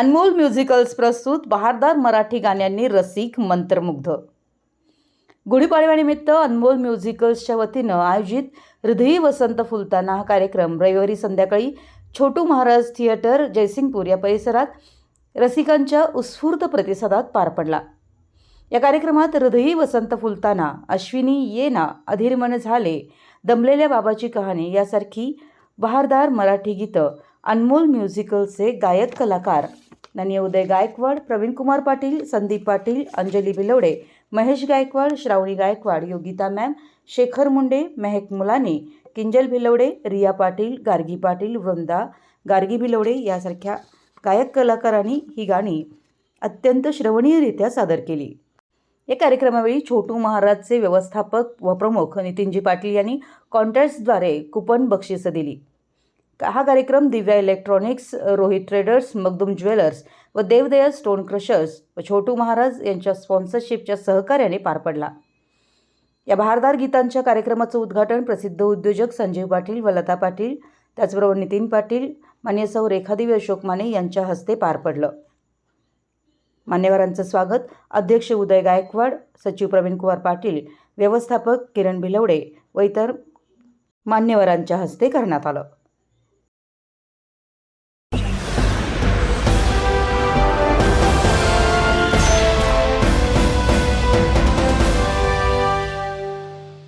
अनमोल musicals प्रस्तुत बहारदार मराठी गाण्यांनी रसिक मंत्रमुग्ध. गुढीपाडव्यानिमित्त अनमोल म्युझिकल्सच्या वतीनं आयोजित हृदयी वसंत फुलताना हा कार्यक्रम रविवारी संध्याकाळी छोटू महाराज थिएटर जयसिंगपूर या परिसरात रसिकांच्या उत्स्फूर्त प्रतिसादात पार पडला. या कार्यक्रमात हृदयी वसंत फुलताना अश्विनी ये ना अधीरमन झाले दमलेल्या बाबाची कहाणी यासारखी बहारदार मराठी गीतं अनमोल म्युझिकलचे गायक कलाकार नन्य उदय गायकवाड प्रवीण कुमार पाटील संदीप पाटील अंजली बिलवडे महेश गायकवाड श्रावणी गायकवाड योगिता मॅम शेखर मुंडे मेहक मुलानी किंजल भिलवडे रिया पाटील गार्गी पाटील वृंदा गार्गी भिलवडे यासारख्या गायक कलाकारांनी ही गाणी अत्यंत श्रवणीयरित्या सादर केली. या कार्यक्रमावेळी छोटू महाराजचे व्यवस्थापक व प्रमुख नितीनजी पाटील यांनी कॉन्टॅक्ट्सद्वारे कुपन बक्षिसं दिली. हा कार्यक्रम Divya electronics Rohit traders Magdum jewellers व देवदया स्टोन क्रशर्स व छोटू महाराज यांच्या स्पॉन्सरशिपच्या सहकार्याने पार पडला. या भारदार गीतांच्या कार्यक्रमाचं उद्घाटन प्रसिद्ध उद्योजक संजीव पाटील व लता पाटील त्याचबरोबर नितीन पाटील मान्य सौ रेखादेवी अशोक माने यांच्या हस्ते पार पडलं. मान्यवरांचं स्वागत. अध्यक्ष उदय गायकवाड सचिव प्रवीण कुमार पाटील व्यवस्थापक किरण भिलवडे व इतर मान्यवरांच्या हस्ते करण्यात आलं.